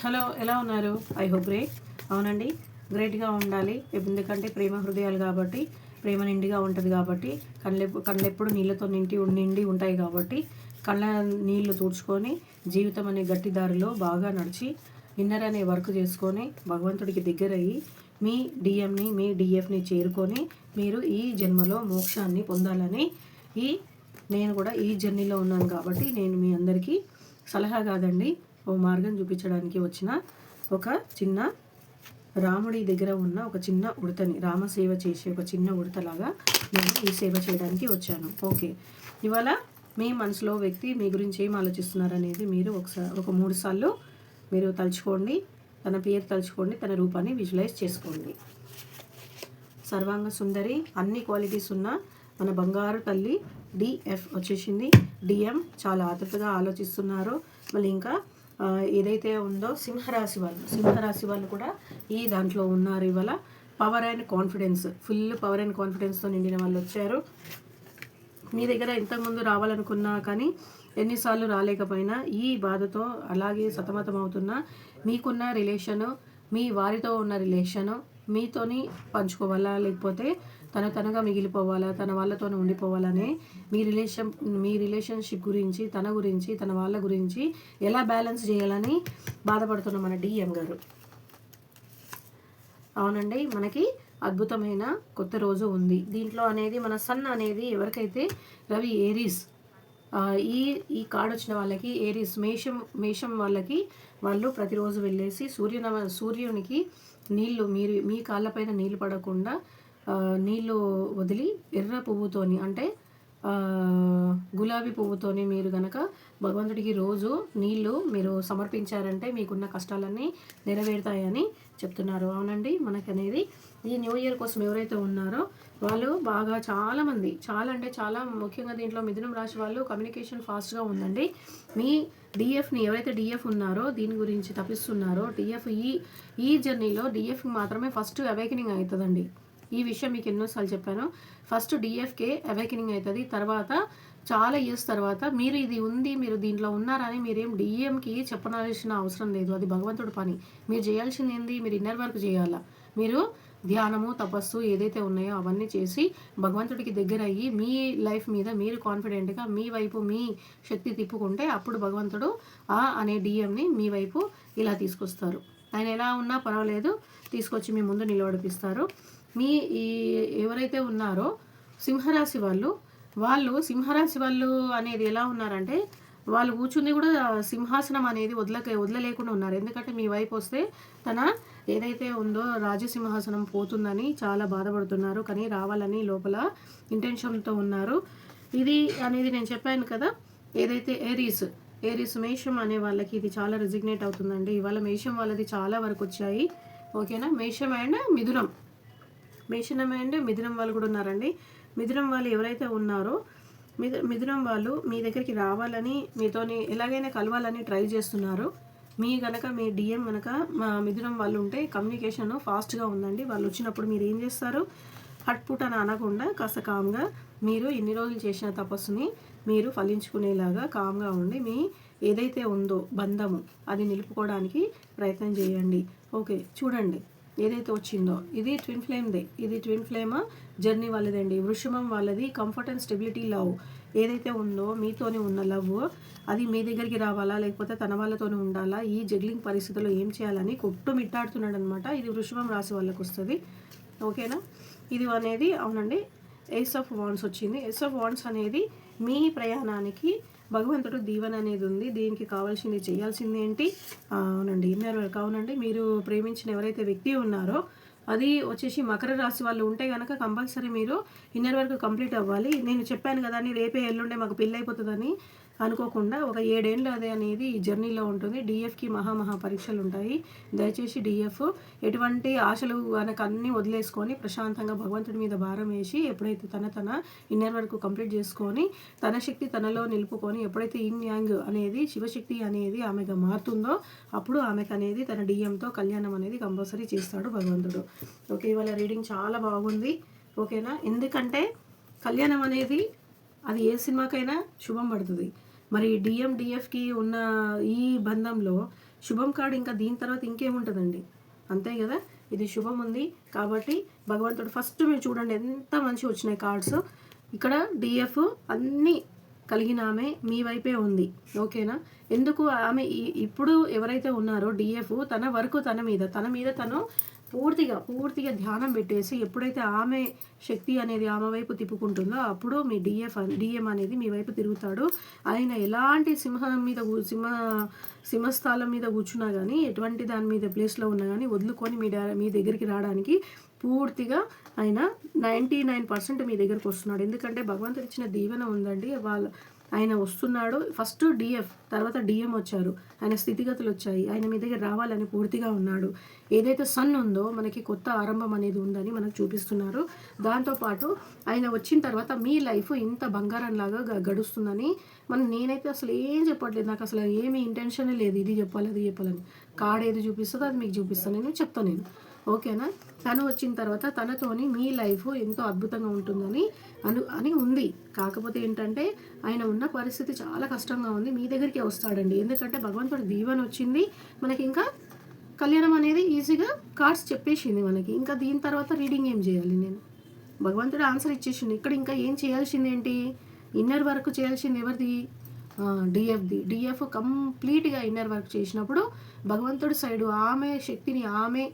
Hello ఎలా ఉన్నారు? I hope great. అవునండి గ్రేట్గా ఉండాలి. ఎందుకంటే ప్రేమ హృదయాలు కాబట్టి ప్రేమ నిండిగా ఉంటుంది కాబట్టి కళ్ళెప్పు కళ్ళెప్పుడు నీళ్ళతో నిండి నిండి ఉంటాయి కాబట్టి కళ్ళ నీళ్ళు తుడుచుకొని జీవితం అనే గట్టి దారిలో బాగా నడిచి ఇన్నర్ అనే వర్క్ చేసుకొని భగవంతుడికి దగ్గరయ్యి మీ డిఎంని మీ డిఎఫ్ని చేరుకొని మీరు ఈ జన్మలో మోక్షాన్ని పొందాలని ఈ నేను కూడా ఈ జర్నీలో ఉన్నాను కాబట్టి నేను మీ అందరికీ సలహా కాదండి. ఓ మార్గం చూపించడానికి వచ్చిన ఒక చిన్న రాముడి దగ్గర ఉన్న ఒక చిన్న ఉడతని రామ సేవ చేసే ఒక చిన్న ఉడతలాగా నేను ఈ సేవ చేయడానికి వచ్చాను. ఓకే. ఇవాళ మీ మనసులో వ్యక్తి మీ గురించి ఏం ఆలోచిస్తున్నారు అనేది మీరు ఒకసారి ఒక మూడు సార్లు మీరు తలుచుకోండి తన పేరు తలుచుకోండి తన రూపాన్ని విజువలైజ్ చేసుకోండి. సర్వాంగ సుందరి అన్ని క్వాలిటీస్ ఉన్న మన బంగారు తల్లి డిఎఫ్ వచ్చేసింది. డిఎం చాలా ఆతృతగా ఆలోచిస్తున్నారు. మళ్ళీ ఇంకా ఏదైతే ఉందో సింహరాశి వాళ్ళు సింహరాశి వాళ్ళు కూడా ఈ దాంట్లో ఉన్నారు ఇవాళ. Power and confidence full power and కాన్ఫిడెన్స్తో నిండిన వాళ్ళు వచ్చారు. మీ దగ్గర ఇంతకుముందు రావాలనుకున్నా కానీ ఎన్నిసార్లు రాలేకపోయినా ఈ బాధతో అలాగే సతమతం అవుతున్నా మీకున్న రిలేషను మీ వారితో ఉన్న రిలేషను మీతోని పంచుకోవాలా? లేకపోతే తన తనగా మిగిలిపోవాలా? తన వాళ్ళతోనే ఉండిపోవాలనే మీ రిలేషన్ మీ రిలేషన్షిప్ గురించి తన గురించి తన వాళ్ళ గురించి ఎలా బ్యాలెన్స్ చేయాలని బాధపడుతున్న మన డిఎం గారు. అవునండి మనకి అద్భుతమైన కొత్త రోజు ఉంది. దీంట్లో అనేది మన సన్ అనేది ఎవరికైతే? రవి ఏరీస్ ఈ ఈ కార్డు వచ్చిన వాళ్ళకి ఏరీస్ మేషం మేషం వాళ్ళకి వాళ్ళు ప్రతిరోజు వెళ్ళేసి సూర్యనమ సూర్యునికి నీళ్ళు మీరు మీ కాళ్ళపైన నీళ్ళు పడకుండా నీళ్ళు వదిలి ఎర్ర పువ్వుతోని అంటే గులాబీ పువ్వుతోని మీరు గనక భగవంతుడికి రోజు నీళ్ళు మీరు సమర్పించారంటే మీకున్న కష్టాలన్నీ నెరవేరుతాయని చెప్తున్నారు. అవునండి మనకి అనేది ఈ న్యూ ఇయర్ కోసం ఎవరైతే ఉన్నారో వాళ్ళు బాగా చాలామంది చాలా అంటే చాలా ముఖ్యంగా దీంట్లో మిథునం రాశి వాళ్ళు కమ్యూనికేషన్ ఫాస్ట్గా ఉందండి. మీ డిఎఫ్ని ఎవరైతే డిఎఫ్ ఉన్నారో దీని గురించి తప్పిస్తున్నారో డిఎఫ్ ఈ ఈ జర్నీలో డిఎఫ్ మాత్రమే ఫస్ట్ అవేకనింగ్ అవుతుందండి. ఈ విషయం మీకు ఎన్నోసార్లు చెప్పాను. ఫస్ట్ డిఎఫ్కే అవేకనింగ్ అవుతుంది తర్వాత చాలా ఇయర్స్ తర్వాత మీరు ఇది ఉంది మీరు దీంట్లో ఉన్నారని మీరేం డిఎంకి చెప్పనాల్సిన అవసరం లేదు. అది భగవంతుడి పని. మీరు చేయాల్సింది ఏంది? మీరు ఇన్నర్ వర్క్ చేయాలా? మీరు ధ్యానము తపస్సు ఏదైతే ఉన్నాయో అవన్నీ చేసి భగవంతుడికి దగ్గర అయ్యి మీ లైఫ్ మీద మీరు కాన్ఫిడెంట్గా మీ వైపు మీ శక్తి తిప్పుకుంటే అప్పుడు భగవంతుడు ఆ అనే డిఎంని మీ వైపు ఇలా తీసుకొస్తారు. ఆయన ఎలా ఉన్నా పర్వాలేదు తీసుకొచ్చి మీ ముందు నిలబడిపిస్తారు. మీ ఈ ఎవరైతే ఉన్నారో సింహరాశి వాళ్ళు వాళ్ళు సింహరాశి వాళ్ళు అనేది ఎలా ఉన్నారంటే వాళ్ళు కూర్చుని కూడా సింహాసనం అనేది వదలక వదలలేకుండా ఉన్నారు. ఎందుకంటే మీ వైపు వస్తే తన ఏదైతే ఉందో రాజసింహాసనం పోతుందని చాలా బాధపడుతున్నారు. కానీ రావాలని లోపల ఇంటెన్షన్తో ఉన్నారు. ఇది అనేది నేను చెప్పాను కదా ఏదైతే ఏరీస్ ఏరి మేషం అనే వాళ్ళకి ఇది చాలా రిజిగ్నేట్ అవుతుందండి. ఇవాళ మేషం వాళ్ళది చాలా వరకు వచ్చాయి. ఓకేనా? మేషం అండ్ మిథునం. మేషనం అండ్ మిథునం వాళ్ళు కూడా ఉన్నారండి. మిథునం వాళ్ళు ఎవరైతే ఉన్నారో మిథు మిథునం వాళ్ళు మీ దగ్గరికి రావాలని మీతోని ఎలాగైనా కలవాలని ట్రై చేస్తున్నారు. మీ కనుక మీ డిఎం కనుక మా మిథునం వాళ్ళు ఉంటే కమ్యూనికేషన్ ఫాస్ట్గా ఉందండి. వాళ్ళు వచ్చినప్పుడు మీరు ఏం చేస్తారు? హట్పుట్ అని అనకుండా కాస్త కామ్గా మీరు ఇన్ని రోజులు చేసిన తపస్సుని మీరు ఫలించుకునేలాగా కామ్గా ఉండి మీ ఏదైతే ఉందో బంధము అది నిలుపుకోవడానికి ప్రయత్నం చేయండి. ఓకే చూడండి. ఏదైతే వచ్చిందో ఇది ట్విన్ ఫ్లేమ్దే ఇది ట్విన్ ఫ్లేమ్ జర్నీ వాళ్ళదండి. వృషభం వాళ్ళది కంఫర్ట్ అండ్ స్టెబిలిటీ లవ్. ఏదైతే ఉందో మీతోనే ఉన్న లవ్ అది మీ దగ్గరికి రావాలా లేకపోతే తన వాళ్ళతోనే ఉండాలా? ఈ జగ్లింగ్ పరిస్థితుల్లో ఏం చేయాలని కొట్టు మిట్టాడుతున్నాడు అనమాట ఇది వృషభం రాశి వాళ్ళకి వస్తుంది ఓకేనా? ఇది అనేది అవునండి ఏస్ ఆఫ్ వాన్స్ వచ్చింది. ఏస్ ఆఫ్ వాన్స్ అనేది మీ ప్రయాణానికి భగవంతుడు దీవెన అనేది ఉంది. దీనికి కావాల్సింది చేయాల్సింది ఏంటి? అవునండి ఇన్నర్ వర్క్. అవునండి మీరు ప్రేమించిన ఎవరైతే వ్యక్తి ఉన్నారో అది వచ్చేసి మకర రాశి వాళ్ళు ఉంటే కనుక కంపల్సరీ మీరు ఇన్నర్ వర్క్ కంప్లీట్ అవ్వాలి. నేను చెప్పాను కదా అని రేపే ఎల్లుండే మాకు పెళ్ళి అయిపోతుందని అనుకోకుండా ఒక ఏడేళ్ళు అదే అనేది ఈ జర్నీలో ఉంటుంది. డిఎఫ్కి మహామహా పరీక్షలు ఉంటాయి దయచేసి డిఎఫ్ ఎటువంటి ఆశలు కనుక అన్నీ వదిలేసుకొని ప్రశాంతంగా భగవంతుడి మీద భారం వేసి ఎప్పుడైతే తన తన ఇన్నర్ వరకు కంప్లీట్ చేసుకొని తన శక్తి తనలో నిలుపుకొని ఎప్పుడైతే ఇన్ యాంగ్ అనేది శివశక్తి అనేది ఆమెగా మారుతుందో అప్పుడు ఆమెకు అనేది తన డిఎంతో కళ్యాణం అనేది కంపల్సరీ చేస్తాడు భగవంతుడు. ఓకే ఇవాళ రీడింగ్ చాలా బాగుంది. ఓకేనా? ఎందుకంటే కళ్యాణం అనేది అది ఏ సినిమాకైనా శుభం పడుతుంది. మరి డిఎం డిఎఫ్కి ఉన్న ఈ బంధంలో శుభం కార్డు ఇంకా దీని తర్వాత ఇంకేముంటుందండి అంతే కదా? ఇది శుభం ఉంది కాబట్టి భగవంతుడు ఫస్ట్ మీరు చూడండి ఎంత మంచి వచ్చినాయి కార్డ్స్ ఇక్కడ డిఎఫ్ అన్నీ కలిగిన ఆమె మీ వైపే ఉంది. ఓకేనా ఎందుకు ఆమె ఇప్పుడు ఎవరైతే ఉన్నారో డిఎఫ్ తన వరకు తన మీద తన మీద తను పూర్తిగా పూర్తిగా ధ్యానం పెట్టేసి ఎప్పుడైతే ఆమె శక్తి అనేది ఆమె వైపు తిప్పుకుంటుందో అప్పుడు మీ డిఎఫ్ డిఎం అనేది మీ వైపు తిరుగుతాడు. ఆయన ఎలాంటి సింహం మీద సింహ సింహస్థాలం మీద కూర్చున్నా కానీ ఎటువంటి దాని మీద ప్లేస్లో ఉన్నా కానీ వదులుకొని మీ మీ దగ్గరికి రావడానికి పూర్తిగా ఆయన నైంటీ నైన్ పర్సెంట్ మీ దగ్గరకు వస్తున్నాడు. ఎందుకంటే భగవంతుడు ఇచ్చిన దీవెన ఉందండి. వాళ్ళ ఆయన వస్తున్నాడు. ఫస్ట్ డిఎఫ్ తర్వాత డిఎం వచ్చారు. ఆయన స్థితిగతులు వచ్చాయి. ఆయన మీ దగ్గర రావాలని పూర్తిగా ఉన్నాడు. ఏదైతే సన్ ఉందో మనకి కొత్త ఆరంభం అనేది ఉందని మనకు చూపిస్తున్నారు. దాంతోపాటు ఆయన వచ్చిన తర్వాత మీ లైఫ్ ఇంత బంగారంలాగా గడుస్తుందని మనం నేనైతే అసలు ఏం చెప్పట్లేదు. నాకు అసలు ఏమి ఇంటెన్షన్ లేదు. ఇది చెప్పాలి అది చెప్పాలని కార్డ్ ఏది చూపిస్తుందో అది మీకు చూపిస్తాను. నేను చెప్తాను నేను. ఓకేనా? తను వచ్చిన తర్వాత తనతోని మీ లైఫ్ ఎంతో అద్భుతంగా ఉంటుందని అను అని ఉంది. కాకపోతే ఏంటంటే ఆయన ఉన్న పరిస్థితి చాలా కష్టంగా ఉంది. మీ దగ్గరికి వస్తాడండి. ఎందుకంటే భగవంతుడి దీవెన వచ్చింది. మనకి ఇంకా కళ్యాణం అనేది ఈజీగా కార్డ్స్ చెప్పేసింది మనకి. ఇంకా దీని తర్వాత రీడింగ్ ఏం చేయాలి నేను? భగవంతుడు ఆన్సర్ ఇచ్చేసింది ఇక్కడ ఇంకా ఏం చేయాల్సింది ఏంటి? ఇన్నర్ వర్క్ చేయాల్సింది ఎవరిది? డిఎఫ్ది. డిఎఫ్ కంప్లీట్గా ఇన్నర్ వర్క్ చేసినప్పుడు భగవంతుడి సైడు ఆమె శక్తిని ఆమె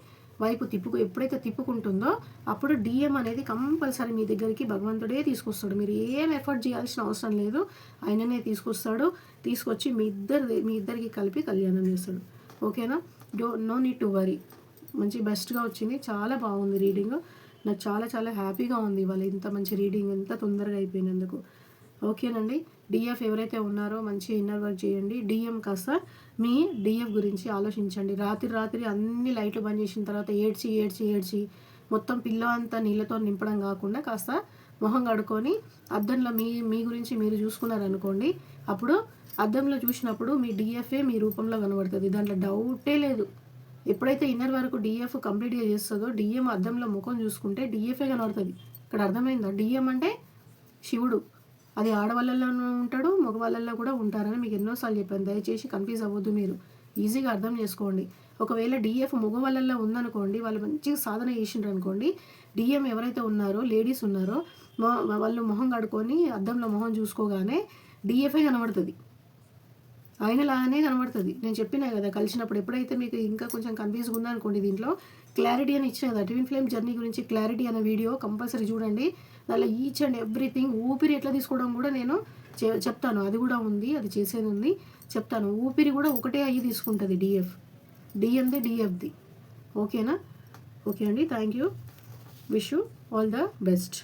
వైపు తిప్పుకు ఎప్పుడైతే తిప్పుకుంటుందో అప్పుడు డిఎం అనేది కంపల్సరీ మీ దగ్గరికి భగవంతుడే తీసుకొస్తాడు. మీరు ఏం ఎఫర్ట్ చేయాల్సిన అవసరం లేదు. ఆయననే తీసుకొస్తాడు. తీసుకొచ్చి మీ ఇద్దరు మీ ఇద్దరికి కలిపి కళ్యాణం చేస్తాడు. ఓకేనా? Do no need to worry మంచి బెస్ట్గా వచ్చింది. చాలా బాగుంది రీడింగ్ నాకు చాలా చాలా హ్యాపీగా ఉంది. ఇవాళ ఇంత మంచి రీడింగ్ ఎంత తొందరగా అయిపోయినందుకు. ఓకేనండి. డిఎఫ్ ఎవరైతే ఉన్నారో మంచి ఇన్నర్ వర్క్ చేయండి. డిఎం కాస్త మీ డిఎఫ్ గురించి ఆలోచించండి. రాత్రి రాత్రి అన్ని లైట్లు బంద్ చేసిన తర్వాత ఏడ్చి ఏడ్చి ఏడ్చి మొత్తం పిల్ల అంతా నీళ్ళతో నింపడం కాకుండా కాస్త మొహం కడుక్కొని అద్దంలో మీ మీ గురించి మీరు చూసుకున్నారనుకోండి అప్పుడు అద్దంలో చూసినప్పుడు మీ డిఎఫ్ఏ మీ రూపంలో కనబడుతుంది. దాంట్లో డౌటే లేదు. ఎప్పుడైతే ఇన్నర్ వరకు డిఎఫ్ కంప్లీట్గా చేస్తుందో డిఎం అద్దంలో ముఖం చూసుకుంటే డిఎఫ్ఏ కనబడుతుంది. ఇక్కడ అర్థమైందా? డిఎం అంటే శివుడు. అది ఆడవాళ్ళలోనూ ఉంటాడు మగవాళ్ళల్లో కూడా ఉంటారని మీకు ఎన్నోసార్లు చెప్పాను. దయచేసి కన్ఫ్యూజ్ అవ్వద్దు మీరు. ఈజీగా అర్థం చేసుకోండి. ఒకవేళ డిఎఫ్ మగవాళ్ళల్లో ఉందనుకోండి వాళ్ళు మంచిగా సాధన చేసిండ్రు అనుకోండి డిఎం ఎవరైతే ఉన్నారో లేడీస్ ఉన్నారో వాళ్ళు మొహం కడుకొని అద్దంలో మొహం చూసుకోగానే డిఎఫ్ఐ కనబడుతుంది. ఆయనలాగానే కనబడుతుంది. నేను చెప్పినా కదా కలిసినప్పుడు ఎప్పుడైతే మీకు ఇంకా కొంచెం కన్ఫ్యూజ్గా ఉందనుకోండి దీంట్లో క్లారిటీ అని ఇచ్చిన కదా ట్విన్ ఫ్లేమ్ జర్నీ గురించి క్లారిటీ అనే వీడియో కంపల్సరీ చూడండి. దానిలో ఈచ్ అండ్ ఎవ్రీథింగ్ ఊపిరి ఎట్లా తీసుకోవడం కూడా నేను చె- చెప్తాను. అది కూడా ఉంది అది చేసేది ఉంది. చెప్తాను. ఊపిరి కూడా ఒకటే అయ్యి తీసుకుంటుంది డిఎఫ్ డిఎంది డిఎఫ్ది ఓకేనా? ఓకే అండి. Thank you wish you all the best